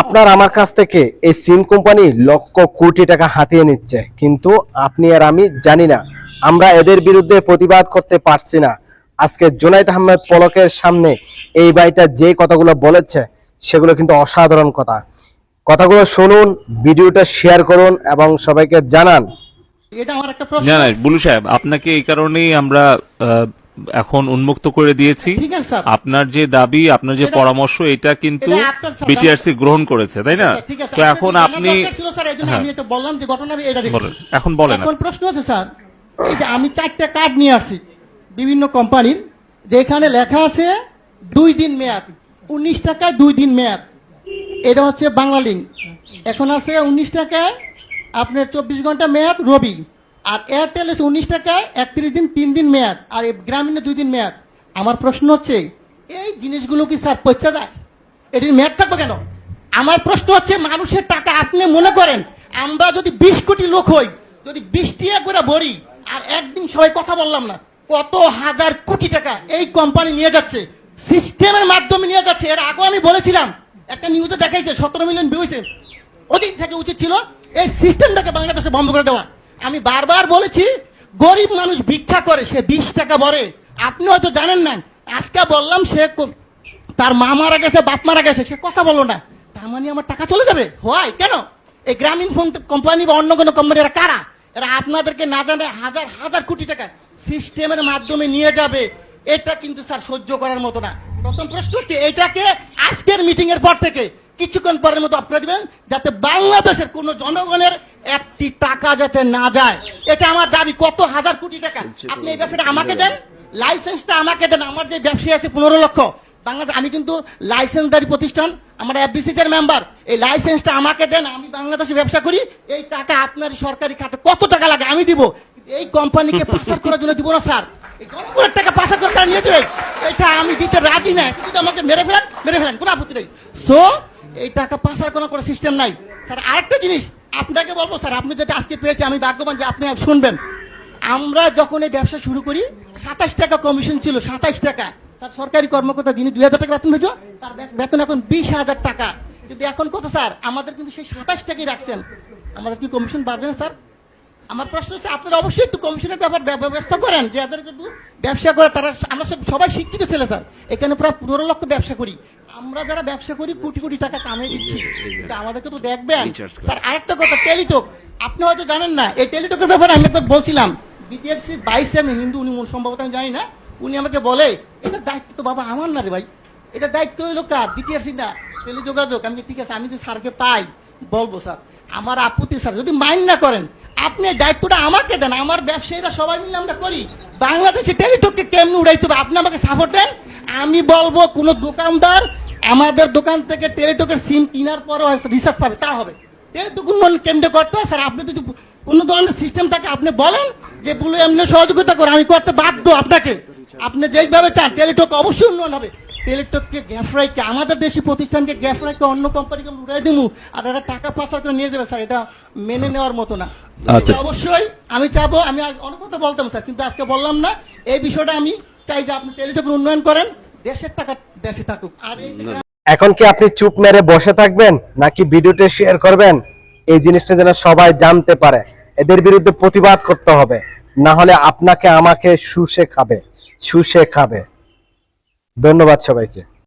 আপনার আমার কাছ থেকে এই সিম কোম্পানি লক্ষ কোটি টাকা হাতিয়ে নিচ্ছে। কিন্তু আপনি আর আমি জানি না। আমরা এদের বিরুদ্ধে প্রতিবাদ করতে পারছি না। আজকে জুনাইদ আহমেদ পলকের সামনে এই বাড়িটা যে কথাগুলো বলেছে সেগুলো কিন্তু অসাধারণ কথা। কথাগুলো শুনুন ভিডিওটা শেয়ার করুন এবং সবাইকে জানান। এটা আমার একটা প্রশ্ন। না না বুলু সাহেব আপনাকে এই কারণেই আমরা এখন উন্মুক্ত করে দিয়েছি। আপনার যে দাবি আপনার যে পরামর্শ এটা কিন্তু বিটিআরসি গ্রহণ করেছে তাই না? তো এখন আপনি দরকার স্যার? এই জন্য আমি এটা বললাম যে ঘটনা আমি এটা দেখছি। এখন বলেন এখন প্রশ্ন আছে স্যার এই যে আমি চারটা কার্ড নিয়ে আসছি বিভিন্ন কোম্পানির যেখানে লেখা আছে দুই দিন মেয়াদ উনিশ টাকায় দুই দিন মেয়াদ। এটা হচ্ছে বাংলা লিঙ্ক এখন আছে উনিশ টাকায় আপনার চব্বিশ ঘণ্টা মেয়াদ রবি। আর এয়ারটেল আছে উনিশ টাকায় একত্রিশ দিন, তিন দিন মেয়াদ, আর গ্রামীণে দুই দিন মেয়াদ। আমার প্রশ্ন হচ্ছে, এই জিনিসগুলো কি স্যার পয়সা যায়? এটির মেয়াদ থাকবে কেন? আমার প্রশ্ন হচ্ছে, মানুষের টাকা আপনি মনে করেন, আমরা যদি বিশ কোটি লোক হই, যদি বৃষ্টি করে ভরি, আর একদিন সবাই কথা বললাম না, কত হাজার কোটি টাকা এই কোম্পানি নিয়ে যাচ্ছে সিস্টেমের মাধ্যমে নিয়ে যাচ্ছে। এর আগেও আমি বলেছিলাম, একটা নিউজে দেখাইছে, সতেরো মিলিয়ন ভিউ হয়েছে ওদিক থেকে উচিত ছিল, এই সিস্টেমটাকে বাংলাদেশে বন্ধ করে দেওয়া। আমি বারবার বলেছি, গরিব মানুষ ভিক্ষা করে, সে বিশ টাকা ভরে। আপনি হয়তো জানেন না, আজকে বললাম সে তার মা মারা গেছে, বাপ মারা গেছে, সে কথা বলল না। তার মানে আমার টাকা চলে যাবে? হয়, কেন? এই গ্রামীণ ফোন কোম্পানি বা অন্য কোনো কোম্পানি, এরা কারা? এরা আপনাদেরকে না জানে হাজার হাজার কোটি টাকা সিস্টেমের মাধ্যমে নিয়ে যাবে। এটা কিন্তু স্যার সহ্য করার মতো না। প্রথম প্রশ্ন হচ্ছে, এটাকে আজকের মিটিং এর পর থেকে কিছুক্ষণ পরের মতো আপনারা দিবেন যাতে বাংলাদেশের কোন জনগণের একটি টাকা যাতে না যায়। এটা আমার দাবি। কত হাজার কোটি টাকা? আপনি এই ব্যবসাটা আমাকে দেন। লাইসেন্সটা আমাকে দেন। আমার যে ব্যবসায়ী আছে পনেরো লক্ষ। বাংলাদেশ আমি কিন্তু লাইসেন্সদারি প্রতিষ্ঠান আমার এফবিসিস এর মেম্বার এই লাইসেন্সটা আমাকে দেন। আমি বাংলাদেশে ব্যবসা করি। এই টাকা আপনার সরকারি খাতে কত টাকা লাগে আমি দিব। এই কোম্পানিকে পাচার করার জন্য দিব না স্যার। এই জনগণের টাকা পাচার করে নিয়ে যাবে এটা আমি দিতে রাজি না কিন্তু আমাকে মেরে ফেলেন মেরে ফেলেন, কোনো আপত্তি নেই। সো এই টাকা পাচার করার কোনো সিস্টেম নাই। স্যার, আরেকটা জিনিস, আপনাকে বলব, স্যার, আপনি যদি আজকে পেয়েছে আমি ভাগ্যবান যে আপনি শুনবেন। আমরা যখন এই ব্যবসা শুরু করি, সাতাশ টাকা কমিশন ছিল, সাতাশ টাকা। তার সরকারি কর্মকর্তা যিনি দুই হাজার টাকা বেতন হয়েছে তার বেতন এখন বিশ হাজার টাকা। কিন্তু এখন কত, স্যার? আমাদের কিন্তু সেই সাতাশ টাকাই রাখছেন। আমাদের কি কমিশন বাড়বে না, স্যার? আমার প্রশ্ন হচ্ছে আপনারা অবশ্যই একটু কমিশনের ব্যাপার ব্যবস্থা করেন যে এদের একটু ব্যবসা করে তারা আমরা সব- সবাই শিক্ষিত ছেলে স্যার। এখানে প্রায় পনেরো লক্ষ ব্যবসা করি। আমরা যারা ব্যবসা করি কোটি কোটি টাকা কামিয়ে দিচ্ছি। কিন্তু আমাদেরকে তো দেখবেন। স্যার আরেকটা কথা টেলিটক। আপনি হয়তো জানেন না এই টেলিটকের ব্যাপারে আমি একবার বলছিলাম। বিটিএফসি বাইশে আমি হিন্দু উনি সম্ভবত আমি জানি না। উনি আমাকে বলে এটা দায়িত্ব তো বাবা আমার না রে ভাই। এটা দায়িত্ব হইল কার? বিটিআরসি না টেলিযোগাযোগ। আমি ঠিক আছে আমি যে স্যারকে পাই বলব স্যার। আমার আপত্তি স্যার যদি মাইন্ড না করেন আপনি দায়িত্বটা আমাকে দেন, আমার ব্যবসায়ীরা সবাই মিলে আমরা করি। বাংলাদেশে টেলিটককে কেমনি উড়াইতে হবে? আপনি আমাকে সাপোর্ট দেন। আমি বলব, কোন দোকানদার আমাদের দোকান থেকে টেলিটকের সিম কেনার পরও রিসার্চ পাবে, তা হবে। টেলিটক উন্নয়ন করতে হয়? স্যার, আপনি যদি কোন ধরনের সিস্টেম থাকে, আপনি বলেন যে, বলে, এমনি সহযোগিতা করে, আমি করতে বাধ্য আপনাকে। আপনি যেইভাবে চান, টেলিটক অবশ্যই উন্নয়ন হবে। টেলিটককে গ্যাফরাইকে আমাদের দেশি প্রতিষ্ঠানকে গ্যাফরাইকে অন্য কোম্পানিকে উড়াই দিমু আর এরা টাকা পাচার করে নিয়ে যাবে স্যার। এটা মেনে নেওয়ার মতো না। আচ্ছা। অবশ্যই আমি চাবো আমি অনেক কথা বলতাম স্যার কিন্তু আজকে বললাম না। এই বিষয়টা আমি চাই যে আপনি টেলিটকের উন্নয়ন করেন দেশের টাকা দেশে থাকুক। আর এখন কি আপনি চুপ মেরে বসে থাকবেন নাকি ভিডিওটা শেয়ার করবেন? এই জিনিসটা যেন সবাই জানতে পারে। এদের বিরুদ্ধে প্রতিবাদ করতে হবে। না হলে আপনাকে আমাকে শুষে খাবে শুষে খাবে। ধন্যবাদ সবাইকে।